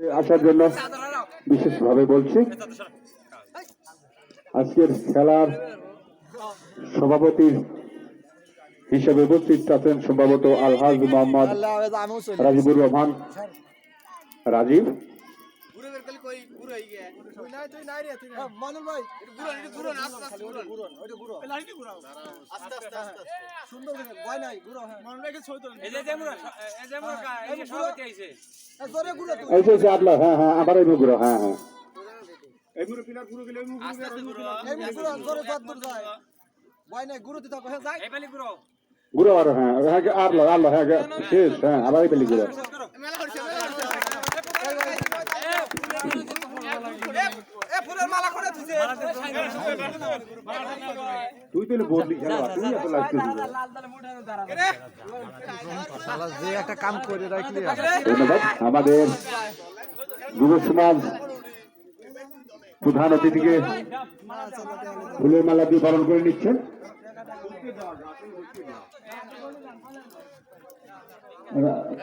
আসার জন্য বিশেষভাবে বলছি। আজকের খেলার সভাপতি হিসেবে উপস্থিত আছেন সম্ভবত আলহাজ মোহাম্মদ রাজিবুর রহমান। রাজীব ঘুরে বের করলে কই ঘুরে হই গে তুই নাই তুই নাই রে তুই নাই মানুল ভাই ঘুরো এটা ঘুরো আস্তে আস্তে ঘুরো ঘুরন ওইটা ঘুরো লাইটি ঘুরাও আস্তে আস্তে আস্তে সুন্দর দেখে ভয় নাই ঘুরো হ্যাঁ মন রেখে ছয় তো এই যে যেমন এই যেমন এই যে আইছে জোরে ঘুরো তুই এই যে আটলা হ্যাঁ হ্যাঁ আবার এই হ্যাঁ হ্যাঁ ঘুরো এমনি ঘুরো জোরে যত দূর যায় ভয় নাই ঘুরো তুই থাকো হ্যাঁ যাই এই পালি গুরো ঘুরো আরও হ্যাঁ হ্যাঁ হ্যাঁ শেষ হ্যাঁ আবার এই পেলি ঘুরো মেলা হচ্ছে মেলা হচ্ছে এ ফুলের মালা করে দিছে তুই তো বদলি খেলা তুই এত যে একটা কাম করে রাখলি ধন্যবাদ। আমাদের যুব সমাজ প্রধান অতিথিকে ফুলের মালা দিয়ে পালন করে নিচ্ছেন।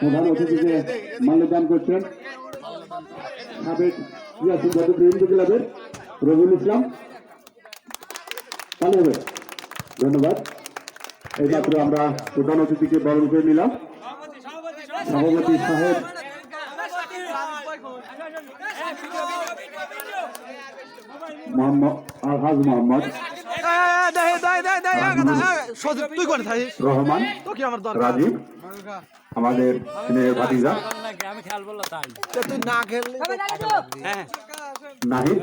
প্রধান অতিথিকে মাল্যদান করছেন। সাবেক ইয়াসিন জাদু প্রেমিক ক্লাবের রবিউল ইসলাম। ভালো হবে। ধন্যবাদ। এই মাত্র আমরা প্রধান অতিথিকে বরণ করে নিলাম। সভাপতি সাহেব। মোহাম্মদ আলহাজ মোহাম্মদ। রহমান। তো কি আমার দরকার রাজীব। আমাদের ভাতিজা। খেয়াল বলল তাই। তুই না খেললি হ্যাঁ। নাহিদ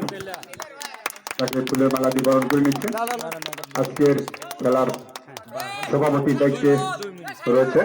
তাকে ফুলের মালা দিয়ে বরণ করে নিচ্ছে। আজকের খেলার সভাপতি দায়িত্বে রয়েছে।